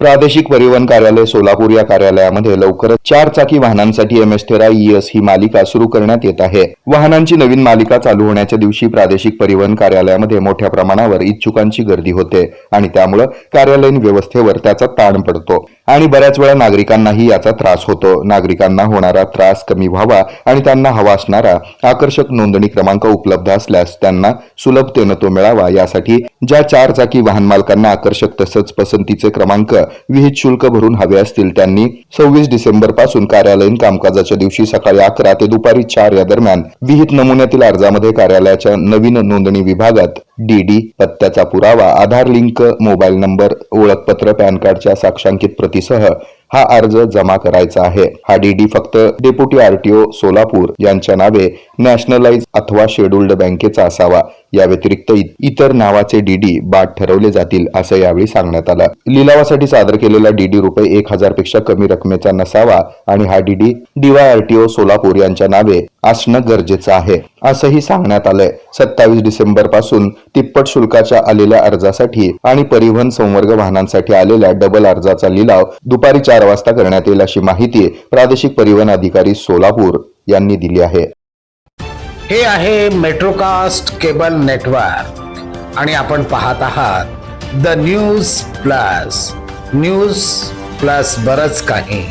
प्रादेशिक परिवहन कार्यालय सोलापूर या कार्यालयामध्ये लवकरच चार चाकी वाहनांसाठी एम एस तेरा एस ही मालिका सुरू करण्यात येत आहे. वाहनांची नवीन मालिका चालू होण्याच्या दिवशी प्रादेशिक परिवहन कार्यालयामध्ये मोठ्या प्रमाणावर इच्छुकांची गर्दी होते आणि त्यामुळं कार्यालयीन व्यवस्थेवर त्याचा ताण पडतो. आणि बऱ्याच वेळा नागरिकांनाही याचा त्रास होतो. नागरिकांना होणारा त्रास कमी व्हावा आणि त्यांना हवा असणारा आकर्षक नोंदणी क्रमांक उपलब्ध असल्यास त्यांना सुलभतेनं तो मिळावा. यासाठी ज्या चार चाकी वाहन मालकांना आकर्षक तसंच पसंतीचे क्रमांक विहित शुल्क भरून हवे असतील त्यांनी सव्वीस डिसेंबरपासून कार्यालयीन कामकाजाच्या दिवशी सकाळी अकरा ते दुपारी चार या दरम्यान विहित नमुन्यातील अर्जामध्ये कार्यालयाच्या नवीन नोंदणी विभागात डीडी पत्त्याचा पुरावा आधार लिंक मोबाईल नंबर ओळखपत्र पॅन कार्डच्या साक्षांकित प्रतीसह हा अर्ज जमा करायचा आहे. हा डीडी फक्त डेप्युटी आरटीओ सोलापूर यांच्या नावे नॅशनलाइज अथवा शेड्युल्ड बँकेचा असावा. या व्यतिरिक्त इतर नावाचे डीडी बाद ठरवले जातील असं यावेळी सांगण्यात आलं. लिलावासाठी सादर केलेला डीडी रुपये एक हजारपेक्षा कमी रकमेचा नसावा आणि हा डीडी डीवायआरटीओ सोलापूर यांच्या नावे असणं गरजेचं आहे. असंही सांगण्यात आलंय. सत्तावीस डिसेंबरपासून तिप्पट शुल्काच्या आलेल्या अर्जासाठी आणि परिवहन संवर्ग वाहनांसाठी आलेल्या डबल अर्जाचा लिलाव दुपारी चार वाजता करण्यात येईल अशी माहिती प्रादेशिक परिवहन अधिकारी सोलापूर यांनी दिली आहे. हे आहे मेट्रोकास्ट केबल नेटवर्क आणि आपण पाहत आहात the news plus news plus बरच काही.